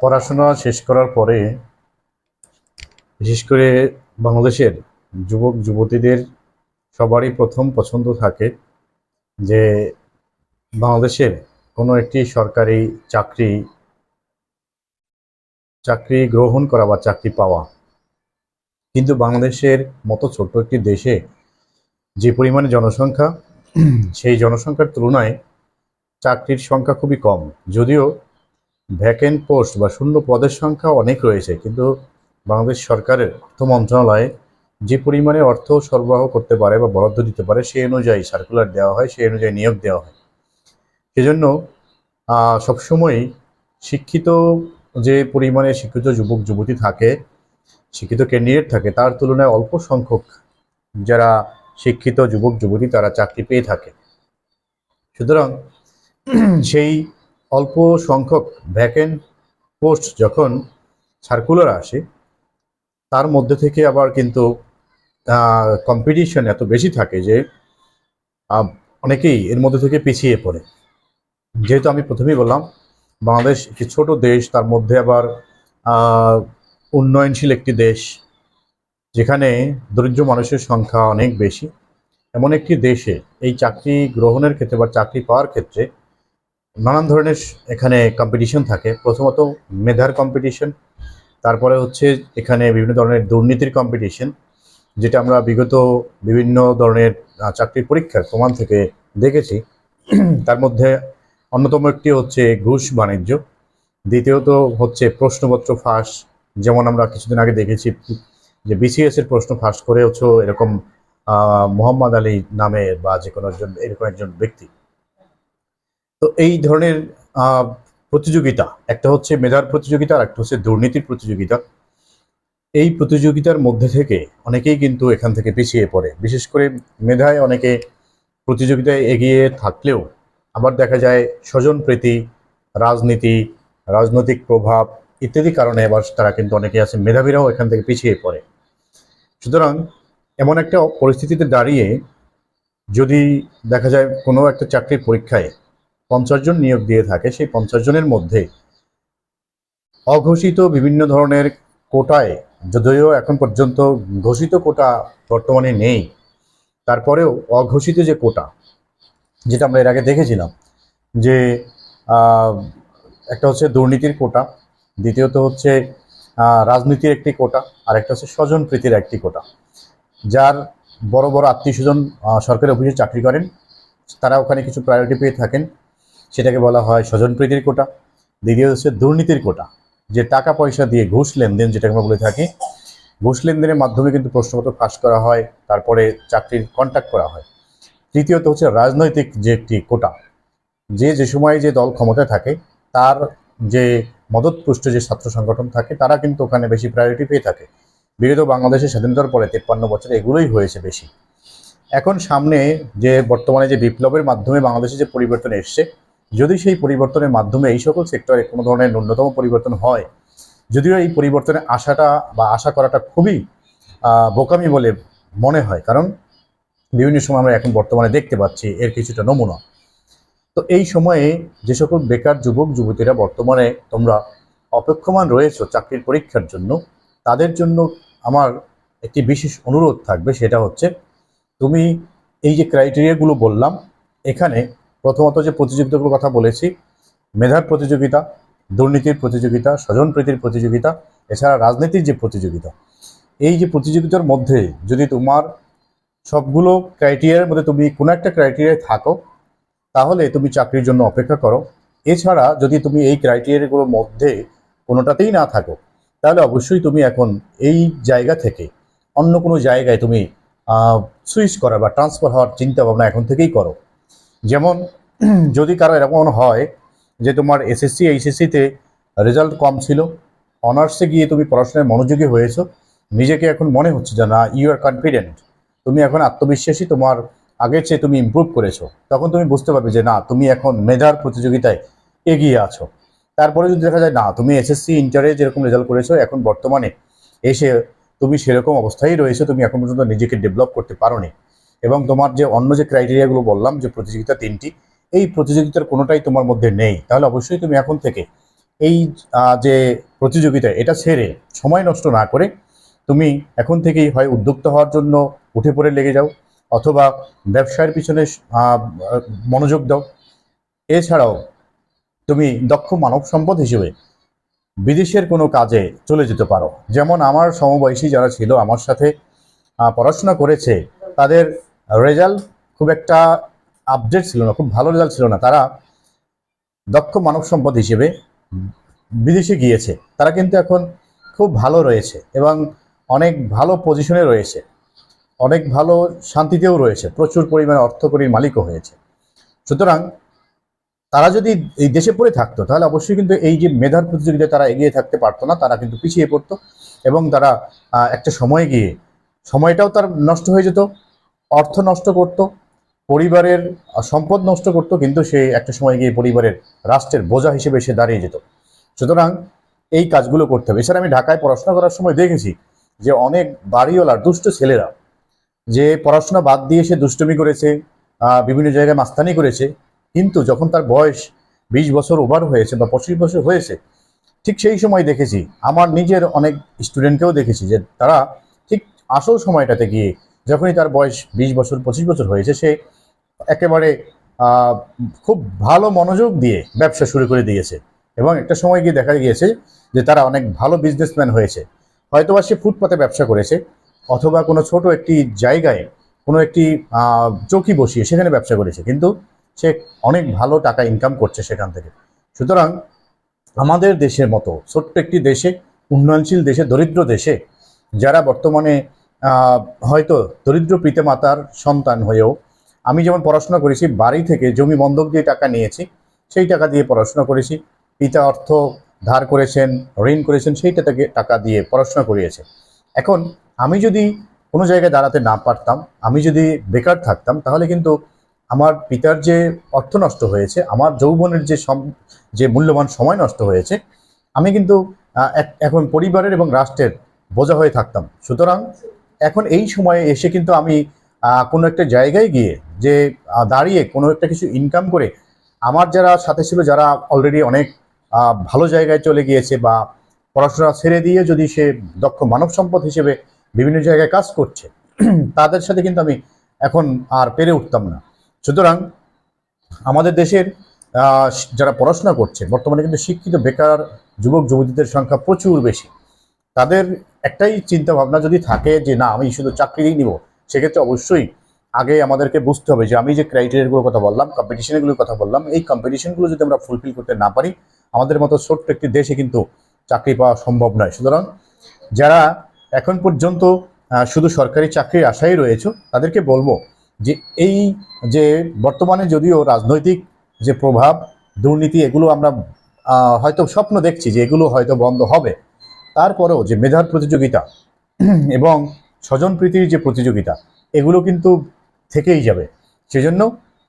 পড়াশোনা শেষ করার পরে, বিশেষ করে বাংলাদেশের যুবক, যুবতীদের সবারই প্রথম পছন্দ থাকে যে বাংলাদেশের কোনো একটি সরকারি চাকরি চাকরি গ্রহণ করা বা চাকরি পাওয়া। কিন্তু বাংলাদেশের মতো ছোট্ট একটি দেশে যে পরিমাণে জনসংখ্যা, সেই জনসংখ্যার তুলনায় চাকরির সংখ্যা খুবই কম। যদিও ভ্যাকেন্ট পোস্ট বা শূন্য পদের সংখ্যা অনেক রয়েছে, কিন্তু বাংলাদেশ সরকারের অর্থ মন্ত্রণালয়ে যে পরিমাণে অর্থ সরবরাহ করতে পারে বা বরাদ্দ দিতে পারে, সেই অনুযায়ী সার্কুলার দেওয়া হয়, সেই অনুযায়ী নিয়োগ দেওয়া হয়। সেজন্য সবসময়ই শিক্ষিত যে পরিমাণে শিক্ষিত যুবক, যুবতী থাকে, শিক্ষিত ক্যান্ডিডেট থাকে, তার তুলনায় অল্প সংখ্যক যারা শিক্ষিত যুবক, যুবতী তারা চাকরি পেয়ে থাকে। সুতরাং সেই অল্প সংখ্যক ভ্যাকেন্ট পোস্ট যখন সার্কুলার আসে, তার মধ্যে থেকে আবার কিন্তু কম্পিটিশন এত বেশি থাকে যে অনেকেই এর মধ্যে থেকে পিছিয়ে পড়ে। যেহেতু আমি প্রথমেই বললাম, বাংলাদেশ একটি ছোট দেশ, তার মধ্যে আবার উন্নয়নশীল একটি দেশ, যেখানে দরিদ্র মানুষের সংখ্যা অনেক বেশি। এমন একটি দেশে এই চাকরি গ্রহণের ক্ষেত্রে বা চাকরি পাওয়ার ক্ষেত্রে নানান ধরনের এখানে কম্পিটিশন থাকে। প্রথমত মেধার কম্পিটিশন তারপরে হচ্ছে এখানে বিভিন্ন ধরনের দুর্নীতির কম্পিটিশন যেটা আমরা বিগত বিভিন্ন ধরনের চাকরির পরীক্ষার প্রমাণ থেকে দেখেছি। তার মধ্যে অন্যতম একটি হচ্ছে ঘুষ বাণিজ্য, দ্বিতীয়ত হচ্ছে প্রশ্নপত্র ফাঁস, যেমন আমরা কিছুদিন আগে দেখেছি যে বিসিএস এর প্রশ্ন ফাঁস করে হচ্ছে এরকম মোহাম্মদ আলী নামে বা যে কোনো একজন, এরকম একজন ব্যক্তি। তো এই ধরনের প্রতিযোগিতা, একটা হচ্ছে মেধার প্রতিযোগিতা আর একটা হচ্ছে দুর্নীতির প্রতিযোগিতা। এই প্রতিযোগিতার মধ্যে থেকে অনেকেই কিন্তু এখান থেকে পিছিয়ে পড়ে। বিশেষ করে মেধায় অনেকে প্রতিযোগিতায় এগিয়ে থাকলেও আবার দেখা যায় স্বজনপ্রীতি রাজনীতি, রাজনৈতিক প্রভাব ইত্যাদি কারণে এবার তারা কিন্তু অনেকে আছে মেধাবীরাও এখান থেকে পিছিয়ে পড়ে। সুতরাং এমন একটা পরিস্থিতিতে দাঁড়িয়ে যদি দেখা যায় কোনো একটা চাকরির পরীক্ষায় পঞ্চাশ জন নিয়োগ দিয়ে থাকে, সেই পঞ্চাশ জনের মধ্যে অঘোষিত বিভিন্ন ধরনের কোটায়, যদিও এখন পর্যন্ত ঘোষিত কোটা বর্তমানে নেই, তারপরেও অঘোষিত যে কোটা, যেটা আমরা এর আগে দেখেছিলাম, যে একটা হচ্ছে দুর্নীতির কোটা, দ্বিতীয়ত হচ্ছে রাজনীতির একটি কোটা, আর একটা হচ্ছে স্বজন প্রীতির একটি কোটা, যার বড় বড় আত্মীয় স্বজন সরকারি অফিসে চাকরি করেন, তারা ওখানে কিছু প্রায়োরিটি পেয়ে থাকেন সেটাকে বলা হয় স্বজনপ্রীতির কোটা। দ্বিতীয় হচ্ছে দুর্নীতির কোটা, যে টাকা পয়সা দিয়ে ঘুষ লেনদেন যেটাকে আমরা বলে থাকি। ঘুষ লেনদেনের মাধ্যমে কিন্তু প্রশ্নপত্র ফাঁস করা হয়, তারপরে চাকরির কন্ট্যাক্ট করা হয়। তৃতীয়ত হচ্ছে রাজনৈতিক যে একটি কোটা, যে যে সময় যে দল ক্ষমতায় থাকে, তার যে মদতপুষ্ট যে ছাত্র সংগঠন থাকে, তারা কিন্তু ওখানে বেশি প্রায়োরিটি পেয়ে থাকে। বিগত বাংলাদেশের স্বাধীনতার পরে তেপ্পান্ন বছর এগুলোই হয়েছে বেশি। এখন সামনে যে বর্তমানে যে বিপ্লবের মাধ্যমে বাংলাদেশে যে পরিবর্তন এসছে যদি সেই পরিবর্তনের মাধ্যমে এই সকল সেক্টরে কোনো ধরনের ন্যূনতম পরিবর্তন হয়, যদিও এই পরিবর্তনে আশাটা বা আশা করাটা খুবই বোকামি বলে মনে হয়। কারণ বিভিন্ন সময় আমরা এখন বর্তমানে দেখতে পাচ্ছি এর কিছুটা নমুনা। তো এই সময়ে যে সকল বেকার যুবক, যুবতীরা বর্তমানে তোমরা অপেক্ষমান রয়েছো চাকরির পরীক্ষার জন্য, তাদের জন্য আমার একটি বিশেষ অনুরোধ থাকবে, সেটা হচ্ছে, তুমি এই যে ক্রাইটেরিয়াগুলো বললাম, এখানে প্রথমত যে প্রতিযোগিতাগুলোর কথা বলেছি, মেধার প্রতিযোগিতা, দুর্নীতির প্রতিযোগিতা, স্বজনপ্রীতির প্রতিযোগিতা, এছাড়া রাজনীতির যে প্রতিযোগিতা। এই যে প্রতিযোগিতার মধ্যে যদি তোমার সবগুলো ক্রাইটেরিয়ার মধ্যে তুমি কোনো একটা ক্রাইটেরিয়ায় থাকো, তাহলে তুমি চাকরির জন্য অপেক্ষা করো। এছাড়া যদি তুমি এই ক্রাইটেরিয়াগুলোর মধ্যে কোনোটাতেই না থাকো, তাহলে অবশ্যই তুমি এখন এই জায়গা থেকে অন্য কোনো জায়গায় তুমি সুইচ করা বা ট্রান্সফার হওয়ার চিন্তা ভাবনা এখন থেকেই করো। যেমন, যদি কারও এরকম হয় যে তোমার এসএসসি এইচএসসিতে রেজাল্ট কম ছিল অনার্সে গিয়ে তুমি পড়াশোনায় মনোযোগী হয়েছো, নিজেকে এখন মনে হচ্ছে যে না ইউ আর কনফিডেন্ট তুমি এখন আত্মবিশ্বাসী, তোমার আগের চেয়ে তুমি ইমপ্রুভ করেছ। তখন তুমি বুঝতে পারবে যে না, তুমি এখন মেধার প্রতিযোগিতায় এগিয়ে আছো। তারপরে যদি দেখা যায়, না, তুমি এসএসসি ইন্টারে যেরকম রেজাল্ট করেছ, এখন বর্তমানে এসে তুমি সেরকম অবস্থায় রয়েছো, তুমি এখন পর্যন্ত নিজেকে ডেভেলপ করতে পারোনি। এবং তোমার যে অন্য যে ক্রাইটেরিয়াগুলো বললাম, যে প্রতিযোগিতা তিনটি, এই প্রতিযোগিতার কোনোটাই তোমার মধ্যে নেই। তাহলে অবশ্যই তুমি এখন থেকে এই যে প্রতিযোগিতা, এটা ছেড়ে সময় নষ্ট না করে তুমি এখন থেকেই হয় উদ্যোক্তা হওয়ার জন্য উঠে পড়ে লেগে যাও, অথবা ব্যবসায়ের পিছনে মনোযোগ দাও। এছাড়াও তুমি দক্ষ মানব সম্পদ হিসেবে বিদেশের কোনো কাজে চলে যেতে পারো। যেমন আমার সমবয়সী যারা ছিল, আমার সাথে পড়াশোনা করেছে, তাদের রেজাল্ট খুব একটা আপডেট ছিল না, খুব ভালো রেজাল্ট ছিল না। তারা দক্ষ মানব সম্পদ হিসেবে বিদেশে গিয়েছে। তারা কিন্তু এখন খুব ভালো রয়েছে এবং অনেক ভালো পজিশনে রয়েছে। অনেক ভালো শান্তিতেও রয়েছে। প্রচুর পরিমাণে অর্থকরীর মালিকও হয়েছে। সুতরাং তারা যদি এই দেশে পড়ে থাকতো, তাহলে অবশ্যই কিন্তু এই যে মেধার প্রতিযোগিতায় তারা এগিয়ে থাকতে পারতো না, তারা কিন্তু পিছিয়ে পড়তো এবং তারা একটা সময় গিয়ে, সময়টাও তার নষ্ট হয়ে যেত। অর্থ নষ্ট করত, পরিবারের সম্পদ নষ্ট করত, কিন্তু সে একটা সময় গিয়ে পরিবারের রাষ্ট্রের বোঝা হিসেবে সে দাঁড়িয়ে যেত। সুতরাং এই কাজগুলো করতে হবে। এছাড়া আমি ঢাকায় পড়াশোনা করার সময় দেখেছি যে অনেক বাড়িওয়ালার দুষ্ট ছেলেরা যে পড়াশোনা বাদ দিয়ে সে দুষ্টুমি করেছে বিভিন্ন জায়গায় মাস্তানি করেছে, কিন্তু যখন তার বয়স বিশ বছর ওভার হয়েছে বা পঁচিশ বছর হয়েছে, ঠিক সেই সময় দেখেছি, আমার নিজের অনেক স্টুডেন্টকেও দেখেছি যে তারা ঠিক আসল সময়টাতে গিয়ে যখনই তার বয়স বিশ বছর, পঁচিশ বছর হয়েছে, সে একেবারে খুব ভালো মনোযোগ দিয়ে ব্যবসা শুরু করে দিয়েছে। এবং একটা সময় গিয়ে দেখা গিয়েছে যে তারা অনেক ভালো বিজনেসম্যান হয়েছে। হয়তোবা সে ফুটপাতে ব্যবসা করেছে, অথবা কোনো ছোট একটি জায়গায় কোনো একটি চৌকি বসিয়ে সেখানে ব্যবসা করেছে, কিন্তু সে অনেক ভালো টাকা ইনকাম করছে সেখান থেকে। সুতরাং আমাদের দেশের মতো ছোট্ট একটি দেশে, উন্নয়নশীল দেশে, দরিদ্র দেশে, যারা বর্তমানে হয়তো দরিদ্র পিতামাতার সন্তান হয়েও আমি যেমন পড়াশোনা করেছি, বাড়ি থেকে জমি বন্ধক দিয়ে টাকা নিয়েছি, সেই টাকা দিয়ে পড়াশোনা করেছি। পিতা অর্থ ধার করেছেন, ঋণ করেছেন, সেইটা থেকে টাকা দিয়ে পড়াশোনা করিয়েছে। এখন আমি যদি কোনো জায়গায় দাঁড়াতে না পারতাম, আমি যদি বেকার থাকতাম, তাহলে কিন্তু আমার পিতার যে অর্থ নষ্ট হয়েছে, আমার যৌবনের যে যে মূল্যবান সময় নষ্ট হয়েছে, আমি কিন্তু এখন পরিবারের এবং রাষ্ট্রের বোঝা হয়ে থাকতাম। সুতরাং এখন এই সময়ে এসে কিন্তু আমি কোনো একটা জায়গায় গিয়ে যে দাঁড়িয়ে কোনো একটা কিছু ইনকাম করে আমার যারা সাথে ছিল, যারা অলরেডি অনেক ভালো জায়গায় চলে গিয়েছে বা পড়াশোনা ছেড়ে দিয়ে যদি সে দক্ষ মানব সম্পদ হিসেবে বিভিন্ন জায়গায় কাজ করছে, তাদের সাথে কিন্তু আমি এখন আর পেরে উঠতাম না। সুতরাং আমাদের দেশের যারা পড়াশোনা করছে, বর্তমানে কিন্তু শিক্ষিত বেকার যুবক যুবতীদের সংখ্যা প্রচুর বেশি। তাদের একটাই চিন্তা ভাবনা যদি থাকে যে, না, আমি শুধু চাকরিই নিব, সেক্ষেত্রে অবশ্যই আগে আমাদেরকে বুঝতে হবে যে, আমি যে ক্রাইটেরিয়াগুলোর কথা বললাম, কম্পিটিশনগুলোর কথা বললাম, এই কম্পিটিশনগুলো যদি আমরা ফুলফিল করতে না পারি, আমাদের মতো ছোট্ট একটি দেশে কিন্তু চাকরি পাওয়া সম্ভব নয়। সুতরাং যারা এখন পর্যন্ত শুধু সরকারি চাকরির আশায় রয়েছে, তাদেরকে বলব যে, এই যে বর্তমানে যদিও রাজনৈতিক যে প্রভাব, দুর্নীতি, এগুলো আমরা হয়তো স্বপ্ন দেখছি যে, এগুলো হয়তো বন্ধ হবে। তারপরেও যে মেধার প্রতিযোগিতা এবং স্বজনপ্রীতির যে প্রতিযোগিতা, এগুলো কিন্তু থেকেই যাবে। সেজন্য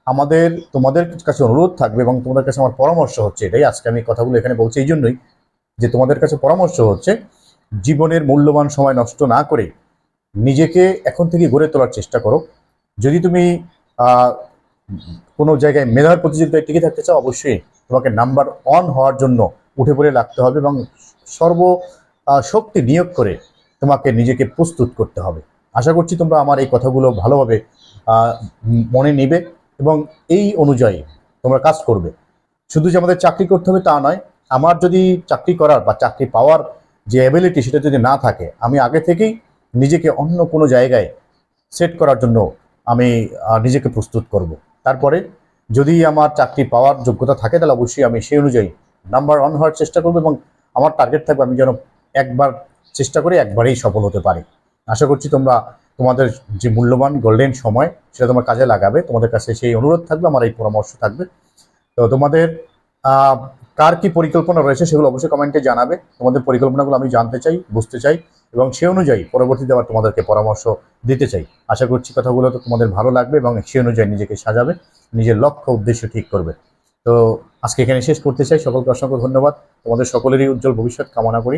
আমাদের, তোমাদের কাছে অনুরোধ থাকবে এবং তোমাদের কাছে আমার পরামর্শ হচ্ছে এটাই। আজকে আমি কথাগুলো এখানে বলছি এই জন্যই যে তোমাদের কাছে পরামর্শ হচ্ছে জীবনের মূল্যবান সময় নষ্ট না করে নিজেকে এখন থেকে গড়ে তোলার চেষ্টা করো। যদি তুমি কোনো জায়গায় মেধার প্রতিযোগিতায় টিকে থাকতে চাও, অবশ্যই তোমাকে নাম্বার অন হওয়ার জন্য উঠে পড়ে লাগতে হবে এবং সর্ব শক্তি নিয়োগ করে তোমাকে নিজেকে প্রস্তুত করতে হবে। আশা করছি তোমরা আমার এই কথাগুলো ভালোভাবে মনে নিবে এবং এই অনুযায়ী তোমরা কাজ করবে। শুধু যে আমাদের চাকরি করতে হবে তা নয়, আমার যদি চাকরি করার বা চাকরি পাওয়ার যে অ্যাবিলিটি সেটা যদি না থাকে, আমি আগে থেকেই নিজেকে অন্য কোনো জায়গায় সেট করার জন্য আমি নিজেকে প্রস্তুত করব। তারপরে যদি আমার চাকরি পাওয়ার যোগ্যতা থাকে, তাহলে অবশ্যই আমি সেই অনুযায়ী নাম্বার ওয়ান হওয়ার চেষ্টা করব এবং আমার টার্গেট থাকবে আমি যেন একবার চেষ্টা করে একবারেই সফল হতে পারে। আশা করছি তোমরা তোমাদের যে মূল্যবান গোল্ডেন সময় সেটা তোমার কাজে লাগাবে। তোমাদের কাছে সেই অনুরোধ থাকবে, আমার এই পরামর্শ থাকবে। তো তোমাদের কার কি পরিকল্পনা রয়েছে সেগুলো অবশ্যই কমেন্টে জানাবে। তোমাদের পরিকল্পনাগুলো আমি জানতে চাই, বুঝতে চাই এবং সেই অনুযায়ী পরবর্তীতে আবার তোমাদেরকে পরামর্শ দিতে চাই। আশা করছি কথাগুলো তো তোমাদের ভালো লাগবে এবং সেই অনুযায়ী নিজেকে সাজাবে, নিজের লক্ষ্য, উদ্দেশ্য ঠিক করবে। তো আজকে এখানে শেষ করতে চাই। সকলকে অসংখ্য ধন্যবাদ। তোমাদের সকলেরই উজ্জ্বল ভবিষ্যৎ কামনা করি।